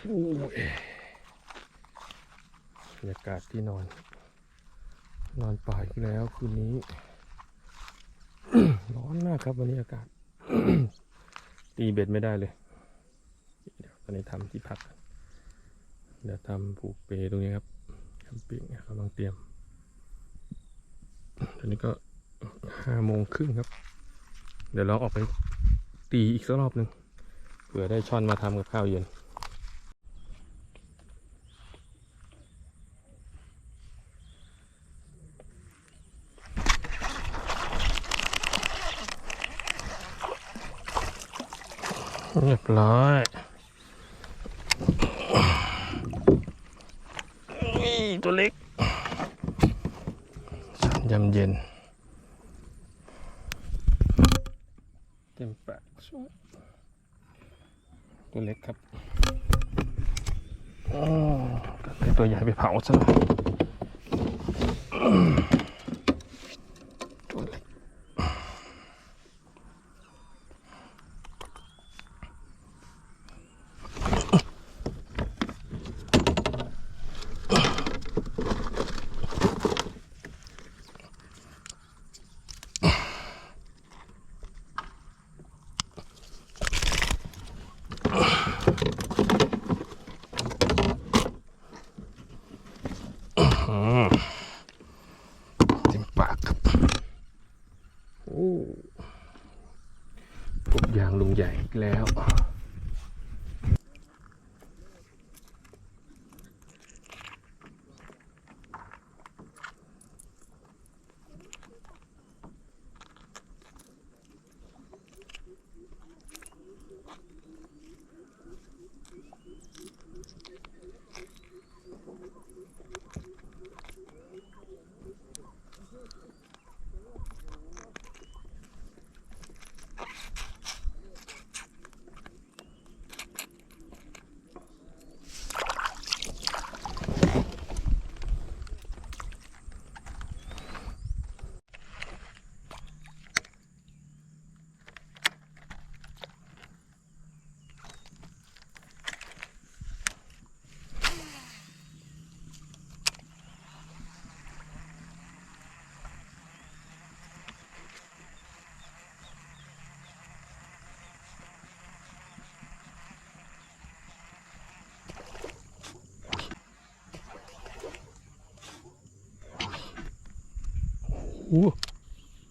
บรรยากาศที่นอน นอนป่าอีกแล้วคืนนี้ ร้อนมากครับวันนี้อากาศ ตีเบ็ดไม่ได้เลย เดี๋ยวตอนนี้ทำที่พัก เดี๋ยวทำผูกเปตรงนี้ครับแคมปิ้งกำลังเตรียม ตอนนี้ก็ห้าโมงครึ่งครับ เดี๋ยวเราออกไปตีอีกสักรอบหนึ่งเผื่อได้ช่อนมาทำกับข้าวเย็น เรียบร้อยนี่ตัวเล็กชันยำเย็น เต็มปากสวยตัวเล็กครับอ๋อก็เลยตัวใหญ่ไปเผาซะหน่อยตัวเล็ก อืมเต็มปากครับ โอ้กบ ยางลุงใหญ่อีกแล้ว อ้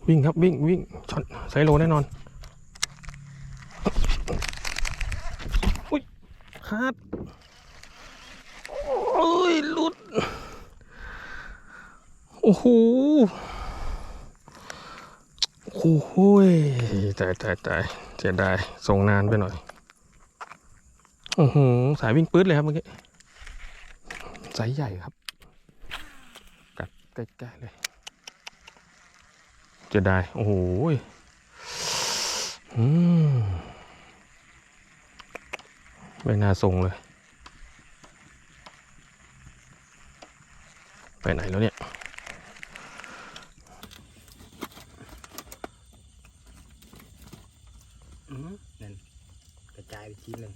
วิ่งครับวิ่งวิ่งช็อตไซโลแน่นอนอุ้ยขาดโอ้ยลุดโอ้โหโอ้โหยตายตายตายเสียดายส่งนานไปหน่อยโอ้โหสายวิ่งปื๊ดเลยครับเมื่อกี้สายใหญ่ครับกัดใกล้ๆเลย จะได้ โอ้โหไม่น่าส่งเลย ไปไหนแล้วเนี่ยอืมนั่นกระจายไปทีหนึ่ง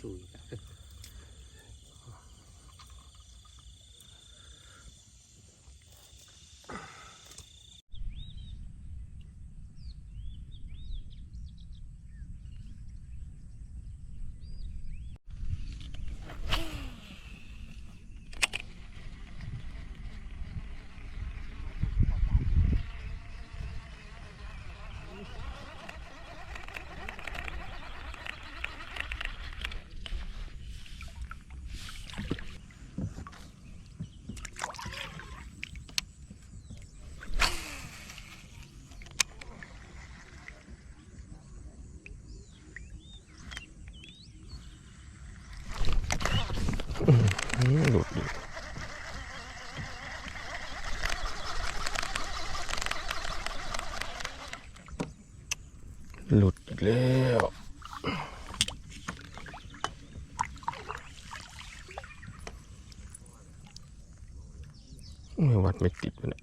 คือเดินที่จุย โหลุดอีกแล้วไม่วัดไม่ติดเลยนะ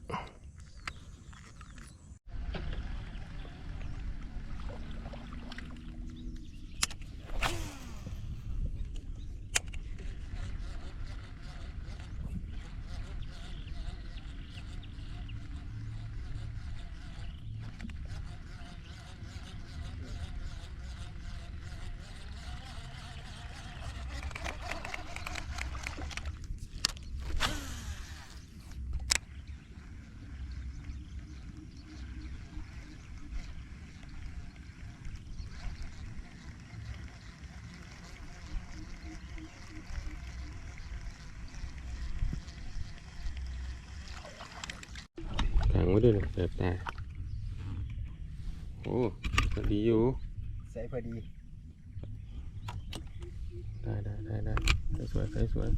ไว้ด้วยนะแสบตาโอ้ก็ดีอยู่ ใส่พอดี ได้ได้ได้ได้ใส่สวยใส่สวย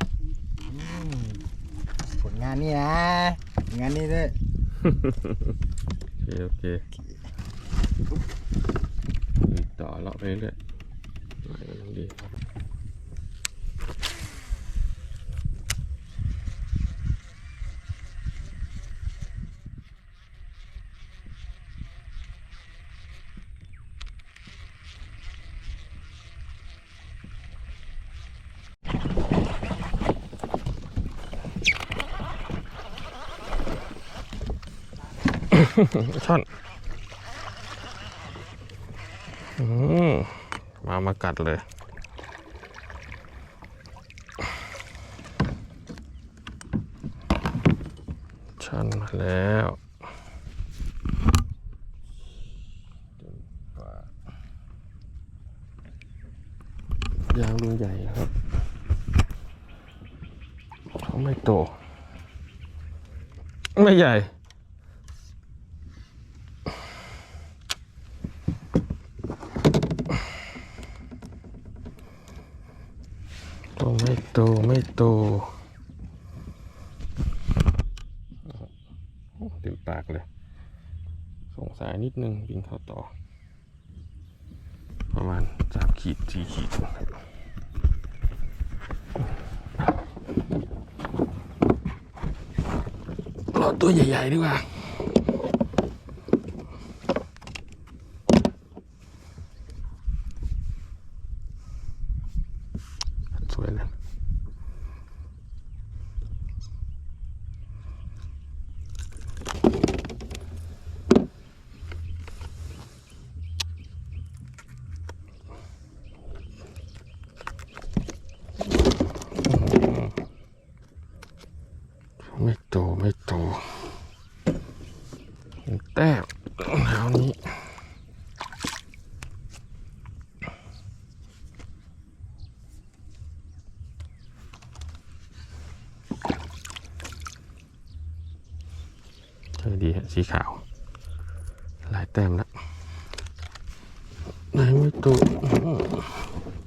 อืมผลงานนี่นะผลงานนี่ด้วย โอเคโอเคลุยต่อเลาะไปเรื่อยๆไหลกำลังดี ช่อนมมามากัดเลยช่อนมาแล้วยางดูใหญ่ครับเขาไม่โต ไม่ใหญ่ โตไม่โตเต็มปากเลย สงสายนิดนึงวิ่งเข้าต่อ ประมาณสามขีดสี่ขีดรอตัวใหญ่ ๆ ดีกว่า สวยเลย ไม่ โตไม่โตแต้มแล้วนี้ใช่ดีฮะสีขาว หลายแต้มแล้วไหนไม่โตอื้อหือเดี๋ยว